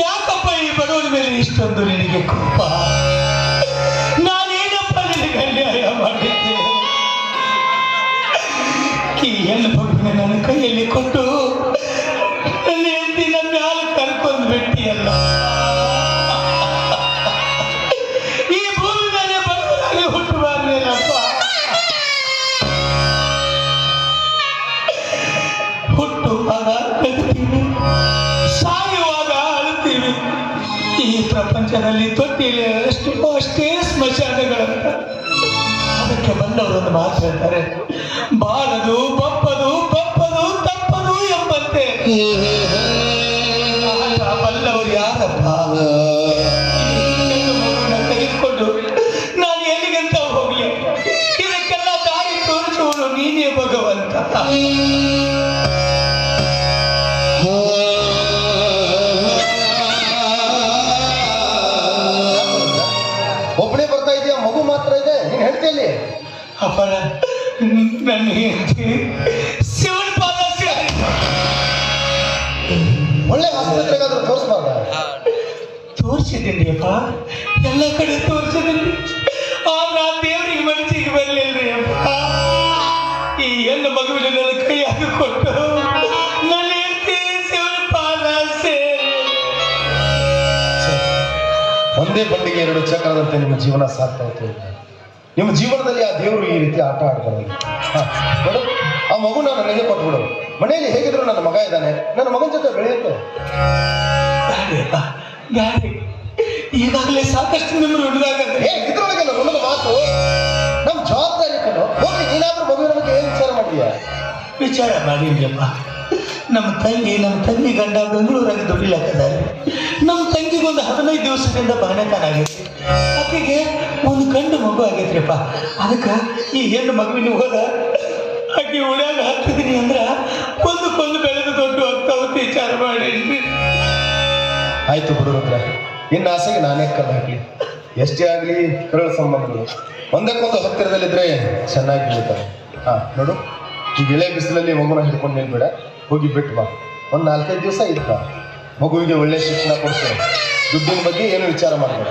ಯಾಕಪ್ಪ ಈ ಬಡವರ ಮೇಲೆ ಇಷ್ಟೊಂದು ನಿಮಗೆ ಕೋಪ? ನಾನೇನಪ್ಪ ನಿನಗೆ ಅನ್ಯಾಯ ಮಾಡಿದ್ದೆ? ಈ ಹೆಣ್ಣು ಮಗುವಿನ ನನ್ನ ಕೈಯಲ್ಲಿ ಕೊಟ್ಟು ಈ ಪ್ರಪಂಚದಲ್ಲಿ ತೊಟ್ಟಿಲಿ ಅಷ್ಟು ಅಷ್ಟೇ ಸ್ಮಶಾನಗಳಂತ. ಅದಕ್ಕೆ ಬಂದವರೊಂದು ಮಾತು ಹೇಳ್ತಾರೆ, ಬಾಳದು, ಬಪ್ಪದು ಬಪ್ಪದು, ತಪ್ಪದು ಎಂಬಂತೆ. ಬಲ್ಲವರು ಯಾರಪ್ಪ? ತೆಗೆದುಕೊಂಡು ನಾನು ಎಲ್ಲಿಗಂತ ಹೋಗ್ಲಿ? ಇದಕ್ಕೆಲ್ಲ ದಾರಿ ತೋರಿಸುವನು ನೀನೇ ಭಗವಂತ. ಮಾತ್ರ ಇದೆ. ನೀನ್ ಹೇಳ್ತೀನಿ ಅಪ್ಪರ ನನ್ನ ಹೆಂಡತಿ ಶಿವನ ಪಾದ ಒಳ್ಳೆ ಆಸ್ಪತ್ರೆಗಾದ್ರೂ ತೋರಿಸ್ಬಾರ್ದ ತೋರಿಸಿದ್ದೀನಿ ಅಪ್ಪ ಎಲ್ಲ ಕಡೆ ತೋರಿಸಿದ್ದೀನಿ. ಆದ್ರೆ ಆ ದೇವರಿಗೆ ಮನಸ್ಸಿಗೆ ಬರಲಿಲ್ರಿ ಅಪ್ಪ. ಈ ಹೆಣ್ಣು ಮಗುವಿನ ಕೈ ಹಾಕಿಕೊಟ್ಟು ಒಂದೇ ಬಂಡಿಗೆ ಎರಡು ಚಕ್ರದಂತೆ ನಿಮ್ಮ ಜೀವನ ಸಾಗ್ತಾ ಹೋಗ್ತಾ ಇದೆ. ನಿಮ್ಮ ಜೀವನದಲ್ಲಿ ಆ ದೇವರು ಈ ರೀತಿ ಆಟ ಆಡ್ಬಾರ್ದು. ಹಾ, ನೋಡು ಆ ಮಗು ನಾನು ನನಗೆ ಕೊಟ್ಬಿಡು. ಮನೆಯಲ್ಲಿ ಹೇಗಿದ್ರು ನನ್ನ ಮಗ ಇದ್ದಾನೆ. ನನ್ನ ಮಗನ ಜೊತೆ ಬೆಳೆಯುತ್ತೆ. ಈಗಾಗಲೇ ಸಾಕಷ್ಟು ನಿಮ್ಮನ್ನು ಇದ್ರೊಳಗೆ ನನ್ನ ಮಾತು. ನಮ್ಮ ಜವಾಬ್ದಾರಿ ಕಣ್ಣು ಹೋಗಿ ನೀನಾದ್ರೂ ಮಗುವಿನ ಬಗ್ಗೆ ಏನ್ ವಿಚಾರ ಮಾಡಿದ್ಯಾ? ವಿಚಾರ ಮಾಡಿದ್ಯಪ್ಪ. ನಮ್ಮ ತಂಗಿ ನಮ್ಮ ತಂಗಿ ಗಂಡ ಬೆಂಗಳೂರಾಗಿ ತಂಗಿಗೊಂದು ಹದಿನೈದು ದಿವಸದಿಂದ ಬಾಣತನ ಆಗೈತಿ ಆಕೆಗೆ ಒಂದು ಗಂಡು ಮಗು ಆಗೈತ್ರಿಪ್ಪ ಅದಕ್ಕೆ ಈ ಹೆಣ್ಣು ಮಗುವಿನ ಹೋದ ಆಕೆ ಉಡ್ಯಾಗ ಹಾಕಿದೀನಿ ಅಂದ್ರ ಕೊಂದು ಬೆಳೆದು ದೊಡ್ಡ ಹೋಗ್ತಾವ ವಿಚಾರ ಮಾಡಿ. ಆಯ್ತು ಬಿಡು ರುದ್ರ ಇನ್ನು ಆಸೆಗೆ ನಾನೇ ಕಲ್ಲು ಹಾಕಿ ಎಷ್ಟೇ ಆಗಲಿ? ಕರಳ ಸಂಬಂಧ. ಒಂದಕ್ಕೊಂದು ಹತ್ತಿರದಲ್ಲಿದ್ರೆ ಚೆನ್ನಾಗಿ ಬೀಳುತ್ತಾರೆ ಹಾ, ನೋಡು. ಈ ಎಳೆ ಬಿಸಿಲಲ್ಲಿ ಮಗುನ ಹಿಡ್ಕೊಂಡು ನಿಲ್ಬೇಡ. ಹೋಗಿ ಬಿಟ್ಟು ಬಾ. ಒಂದು ನಾಲ್ಕೈದು ದಿವಸ ಇದ್ದ ಮಗುವಿಗೆ ಒಳ್ಳೆ ಶಿಕ್ಷಣ ಕೊಡಿಸು. ದುಡ್ಡಿನ ಬಗ್ಗೆ ಏನು ವಿಚಾರ ಮಾಡಬೇಡ.